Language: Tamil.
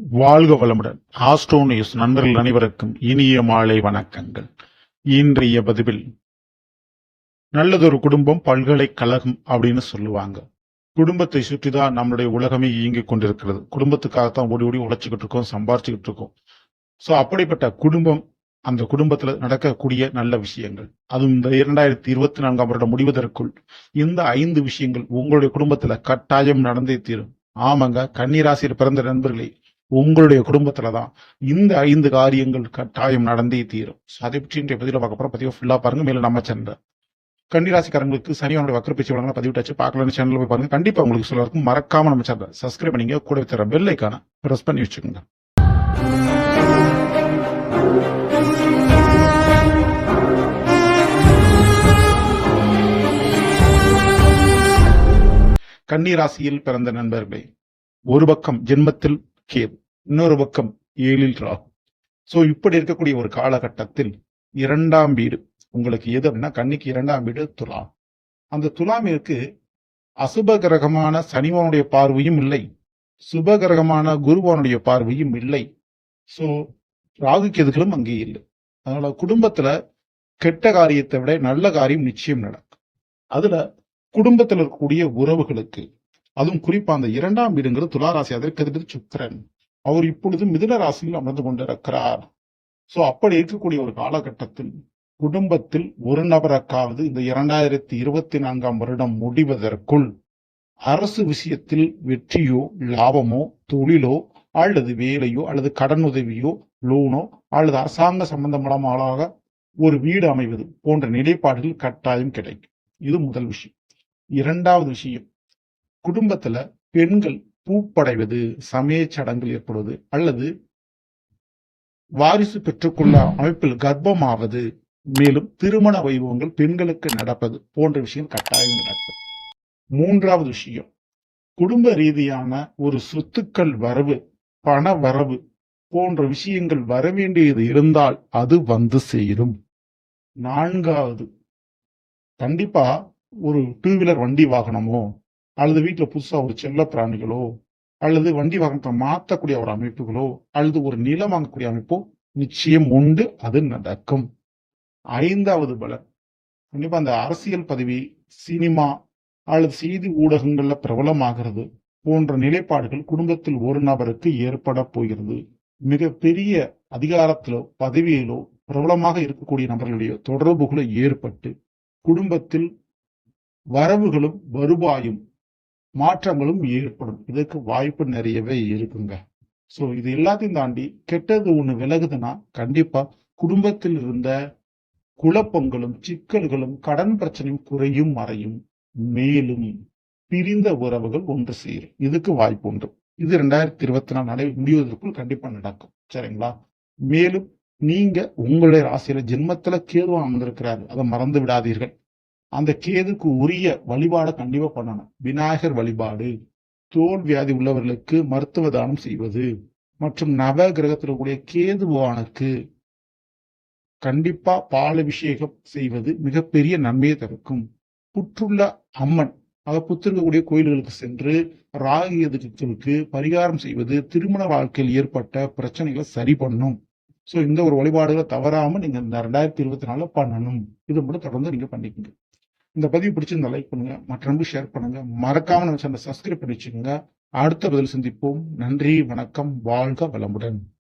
வாழ்க வளமுடன். ஆஸ்ட்ரோ நியூஸ் நண்பர்கள் அனைவருக்கும் இனிய மாலை வணக்கங்கள். இன்றைய பதிவில் நல்லதொரு குடும்பம் பல்கலைக்கழகம் அப்படின்னு சொல்லுவாங்க. குடும்பத்தை சுற்றிதான் நம்மளுடைய உலகமே இயங்கிக் கொண்டிருக்கிறது. குடும்பத்துக்காகத்தான் ஓடி ஓடி உழைச்சிக்கிட்டு இருக்கோம் சம்பாரிச்சுக்கிட்டு இருக்கோம். சோ அப்படிப்பட்ட குடும்பம் அந்த குடும்பத்துல நடக்கக்கூடிய நல்ல விஷயங்கள். அதுவும் இந்த இரண்டாயிரத்தி இருபத்தி நான்காம் வருடம் முடிவதற்குள் இந்த ஐந்து விஷயங்கள் உங்களுடைய குடும்பத்துல கட்டாயம் நடந்தே தீரும். ஆமாங்க கன்னிராசியில் பிறந்த நண்பர்களே உங்களுடைய குடும்பத்துல தான் இந்த ஐந்து காரியங்கள் கட்டாயம் நடந்தே தீரும். அதை பற்றி இன்றைய பதிவில் பார்க்க போறோம் பதிவை ஃபுல்லா பாருங்க. மேல நம்ம சேனல் கன்னிராசிக்காரங்களுக்கு சனியோட வக்கர வழங்கலாம் வழங்க பதிவிட்டாச்சு பார்க்கலாம்னு சேனல் போய் பாருங்க. கண்டிப்பா உங்களுக்கு சொல்ல இருக்கும் மறக்காம நம்ம சேனல் சப்ஸ்கிரைப் பண்ணிங்க. கூட தர பெல் ஐக்கான ப்ரெஸ் பண்ணி வச்சுக்கோங்க. கன்னிராசியில் பிறந்த நண்பர்களே ஒரு பக்கம் ஜென்மத்தில் கேது. இன்னொரு பக்கம் ஏழில் ராகு. ஸோ இப்படி இருக்கக்கூடிய ஒரு காலகட்டத்தில் இரண்டாம் வீடு உங்களுக்கு எது அப்படின்னா கண்ணிக்கு இரண்டாம் வீடு துலாம். அந்த துலாமிற்கு அசுப கிரகமான சனிவனுடைய பார்வையும் இல்லை. சுப கிரகமான குருவானுடைய பார்வையும் இல்லை. ஸோ ராகு கேதுகளும் அங்கே இல்லை. அதனால குடும்பத்துல கெட்ட காரியத்தை விட நல்ல காரியம் நிச்சயம் நடக்கும். அதுல குடும்பத்தில் இருக்கக்கூடிய உறவுகளுக்கு அதுவும் குறிப்பா அந்த இரண்டாம் வீடுங்கிறது துளாராசி அதற்கு எதிர்த்து சுக்கிரன். அவர் இப்பொழுது மிதுன ராசியில் அமர்ந்து கொண்டிருக்கிறார். சோ அப்படி இருக்கக்கூடிய ஒரு காலகட்டத்தில் குடும்பத்தில் ஒரு நபருக்காவது இந்த இரண்டாயிரத்தி இருபத்தி நான்காம் வருடம் முடிவதற்குள் அரசு விஷயத்தில் வெற்றியோ லாபமோ தொழிலோ அல்லது வேலையோ அல்லது கடன் உதவியோ லோனோ அல்லது அரசாங்க சம்பந்தமான ஒரு வீடு அமைவது போன்ற நிலைப்பாடுகள் கட்டாயம் கிடைக்கும். இது முதல் விஷயம். இரண்டாவது விஷயம் குடும்பத்துல பெண்கள் பூப்படைவது சமய சடங்கு ஏற்படுவது அல்லது வாரிசு பெற்றுக்கொள்ள அமைப்பில் கர்ப்பமாவது மேலும் திருமண வைபவங்கள் பெண்களுக்கு நடப்பது போன்ற விஷயம் கட்டாயம் நடக்கும். மூன்றாவது விஷயம் குடும்ப ரீதியான ஒரு சொத்துக்கள் வரவு பண வரவு போன்ற விஷயங்கள் வரவேண்டியது இருந்தால் அது வந்து சேரும். நான்காவது கண்டிப்பா ஒரு டூ வீலர் வண்டி வாகனமோ அல்லது வீட்டுல புதுசா ஒரு செல்ல பிராணிகளோ அல்லது வண்டி வாகனத்தை மாற்றக்கூடிய ஒரு அமைப்புகளோ அல்லது ஒரு நிலம் வாங்கக்கூடிய அமைப்போ நிச்சயம் உண்டு அது நடக்கும். ஐந்தாவது பலன் கண்டிப்பா அந்த அரசியல் பதவி சினிமா அல்லது செய்தி ஊடகங்கள்ல பிரபலமாகிறது போன்ற நிலைப்பாடுகள் குடும்பத்தில் ஒரு நபருக்கு ஏற்பட போகிறது. மிக பெரிய அதிகாரத்திலோ பதவியிலோ பிரபலமாக இருக்கக்கூடிய நபர்களுடைய தொடர்புகளை ஏற்பட்டு குடும்பத்தில் வரவுகளும் வருவாயும் மாற்றங்களும் ஏற்படும். இதற்கு வாய்ப்பு நிறையவே இருக்குங்க. சோ இது எல்லாத்தையும் தாண்டி கெட்டது ஒண்ணு விலகுதுன்னா கண்டிப்பா குடும்பத்தில் இருந்த குழப்பங்களும் சிக்கல்களும் கடன் பிரச்சனையும் குறையும் மறையும். மேலும் பிரிந்த உறவுகள் ஒன்று சேரும். இதுக்கு வாய்ப்பு உண்டு. இது ரெண்டாயிரத்தி இருபத்தி நாலு நாளை முடிவதற்குள் கண்டிப்பா நடக்கும். சரிங்களா? மேலும் நீங்க உங்களுடைய ராசியில ஜென்மத்துல கேதுவா அமர்ந்திருக்கிறாரு அதை மறந்து விடாதீர்கள். அந்த கேதுக்கு உரிய வழிபாடை கண்டிப்பா பண்ணணும். விநாயகர் வழிபாடு தோல் வியாதி உள்ளவர்களுக்கு மருத்துவ தானம் செய்வது மற்றும் நவ கிரகத்தில் கூடிய கேது பகவானுக்கு கண்டிப்பா பாலபிஷேகம் செய்வது மிகப்பெரிய நன்மையை தவிர்க்கும் புற்றுள்ள அம்மன் அதாவது புத்திருக்கக்கூடிய கோயில்களுக்கு சென்று ராகு பரிகாரம் செய்வது திருமண வாழ்க்கையில் ஏற்பட்ட பிரச்சனைகளை சரி பண்ணும். ஸோ இந்த ஒரு வழிபாடுகளை தவறாம நீங்க இந்த ரெண்டாயிரத்தி இருபத்தி நாலுல பண்ணணும். இது மட்டும் தொடர்ந்து நீங்க பண்ணிக்கோங்க. இந்த பதிவு பிடிச்சிருந்தா லைக் பண்ணுங்க. மற்றவங்க ஷேர் பண்ணுங்க. மறக்காம நம்ம சேனல் சப்ஸ்கிரைப் பண்ணி வச்சுக்கோங்க. அடுத்த பதில் சந்திப்போம். நன்றி வணக்கம். வாழ்க வளமுடன்.